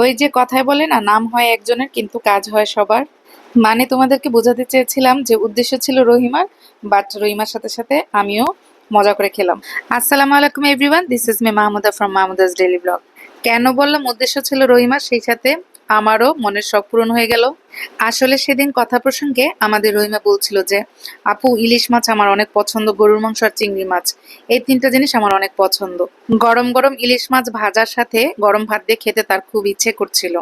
ওই যে কথায় বলে না, নাম হয় একজনের কিন্তু কাজ হয় সবার। মানে তোমাদেরকে বোঝাতে চেয়েছিলাম যে উদ্দেশ্য ছিল রহিমার বাট রহিমার সাথে সাথে আমিও মজা করে খেলাম। আসসালামু আলাইকুম everyone this is me Mahmuda from Mahmuda's daily blog কেন বললাম উদ্দেশ্য ছিল রহিমার, সেই সাথে আমারও মনের শখ পূরণ হয়ে গেল। আসলে সেদিন কথা প্রসঙ্গে আমাদের রহিমা বলছিল যে, আপু, ইলিশ মাছ আমার অনেক পছন্দ, গরুর মাংস আর চিংড়ি মাছ। এই তিনটা জিনিস আমার অনেক পছন্দ। গরম গরম ইলিশ মাছ ভাজার সাথে গরম ভাত দিয়ে খেতে তার খুব ইচ্ছে করছিল।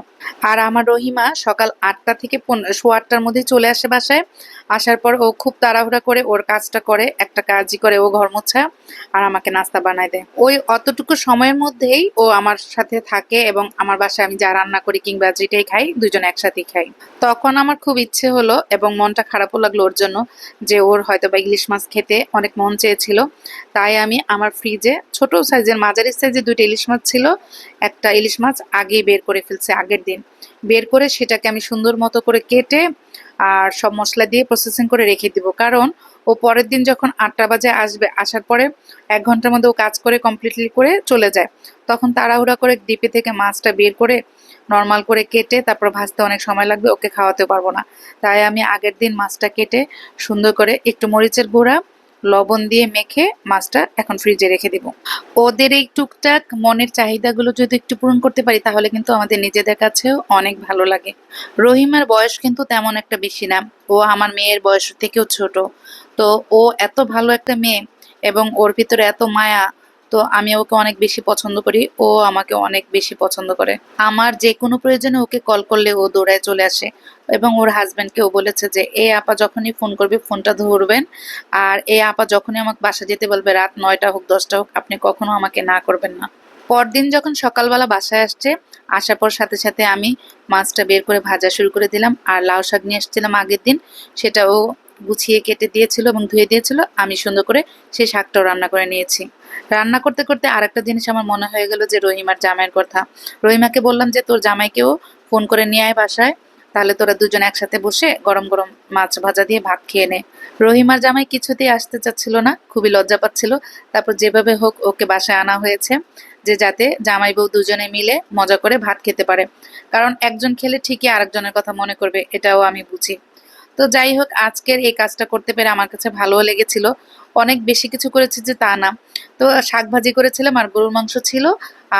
আর আমার রহিমা সকাল আটটা থেকে সোয়া আটটার মধ্যে চলে আসে বাসায়। আসার পর ও খুব তাড়াহুড়া করে ওর কাজটা করে, একটা কাজই করে, ও ঘর মোছা আর আমাকে নাস্তা বানায় দেয়। ওই অতটুকু সময়ের মধ্যেই ও আমার সাথে থাকে এবং আমার বাসায় আমি যা রান্না করি কিংবা যেটাই খাই, দুজন একসাথেই খাই। তখন আমার খুব ইচ্ছে হলো এবং মনটা খারাপও লাগল ওর জন্য যে ওর হয়তো বা ইলিশ মাছ খেতে অনেক মন চেয়েছিল। তাই আমি আমার ফ্রিজে ছোট সাইজের মাঝারি সাইজের দুইটা ইলিশ মাছ ছিল, একটা ইলিশ মাছ আগেই বের করে ফেলছে আগের দিন। বের করে সেটাকে আমি সুন্দর মতো করে কেটে আর সব মশলা দিয়ে প্রসেসিং করে রেখে দিব। কারণ ও পরের দিন যখন আটটা বাজে আসবে, আসার পরে এক ঘণ্টার মধ্যে ও কাজ করে কমপ্লিটলি করে চলে যায়। তখন তাড়াহুড়া করে ডিপি থেকে মাছটা বের করে নর্মাল করে কেটে তারপর ভাজতে অনেক সময় লাগবে, ওকে খাওয়াতে পারব না। তাই আমি আগের দিন মাছটা কেটে সুন্দর করে একটু মরিচের গুঁড়া লবণ দিয়ে মেখে মাছটা এখন ফ্রিজে রেখে দিব। ওদের এই টুকটাক মনের চাহিদাগুলো যদি একটু পূরণ করতে পারি, তাহলে কিন্তু আমাদের নিজেদের কাছেও অনেক ভালো লাগে। রহিমার বয়স কিন্তু তেমন একটা বেশি না। ও আমার মেয়ের বয়স থেকেও ছোট। তো ও এত ভালো একটা মেয়ে এবং ওর ভিতরে এত মায়া তো আমি ওকে অনেক বেশি পছন্দ করি, ও আমাকে অনেক বেশি পছন্দ করে। আমার যে কোনো প্রয়োজনে ওকে কল করলে ও দৌড়ায় চলে আসে এবং ওর হাজব্যান্ডকেও বলেছে যে, এ আপা যখনই ফোন করবে ফোনটা ধরবেন। আর এ আপা যখনই আমাকে বাসা যেতে বলবে, রাত নয়টা হোক, দশটা হোক, আপনি কখনো আমাকে না করবেন না। পরদিন যখন সকালবেলা বাসায় আসছে, আসার পর সাথে সাথে আমি মাছটা বের করে ভাজা শুরু করে দিলাম। আর লাউ শাক নিয়ে এসেছিলাম আগের দিন, সেটাও গুছিয়ে কেটে দিয়েছিল এবং ধুয়ে দিয়েছিল, আমি সুন্দর করে সেই শাকটাও রান্না করে নিয়েছি। রান্না করতে করতে আরেকটা জিনিস আমার মনে হয়ে গেল যে রহিমার জামাইয়ের কথা। রহিমাকে বললাম যে, তোর জামাইকেও ফোন করে নিয়ে আয় বাসায়, তাহলে তোরা দুজন একসাথে বসে গরম গরম মাছ ভাজা দিয়ে ভাত খেয়ে নে। রহিমার জামাই কিছুতেই আসতে চাচ্ছিল না, খুবই লজ্জা পাচ্ছিল। তারপর যেভাবে হোক ওকে বাসায় আনা হয়েছে, যে যাতে জামাই বউ দুজনে মিলে মজা করে ভাত খেতে পারে। কারণ একজন খেলে ঠিকই আরেকজনের কথা মনে করবে, এটাও আমি বুঝি। তো যাই হোক, আজকের এই কাজটা করতে পেরে আমার কাছে ভালোও লেগেছিল। অনেক বেশি কিছু করেছি যে তা না। তো শাক ভাজি করেছিলাম আর গরুর মাংস ছিল।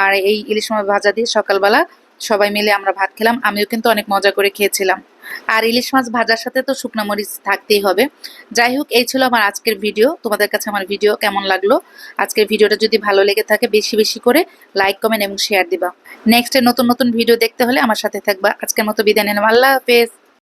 আর এই ইলিশ মাছ ভাজা দিয়ে সকালবেলা সবাই মিলে আমরা ভাত খেলাম। আমিও কিন্তু অনেক মজা করে খেয়েছিলাম। আর ইলিশ মাছ ভাজার সাথে তো শুকনো মরিচ থাকতেই হবে। যাই হোক, এই ছিল আমার আজকের ভিডিও। তোমাদের কাছে আমার ভিডিও কেমন লাগল? আজকের ভিডিওটা যদি ভালো লেগে থাকে, বেশি বেশি করে লাইক কমেন্ট এবং শেয়ার দিবা। নেক্সটে নতুন নতুন ভিডিও দেখতে হলে আমার সাথে থাকবা। আজকের মতো বিদায় নিলাম। আল্লাহ হাফেজ।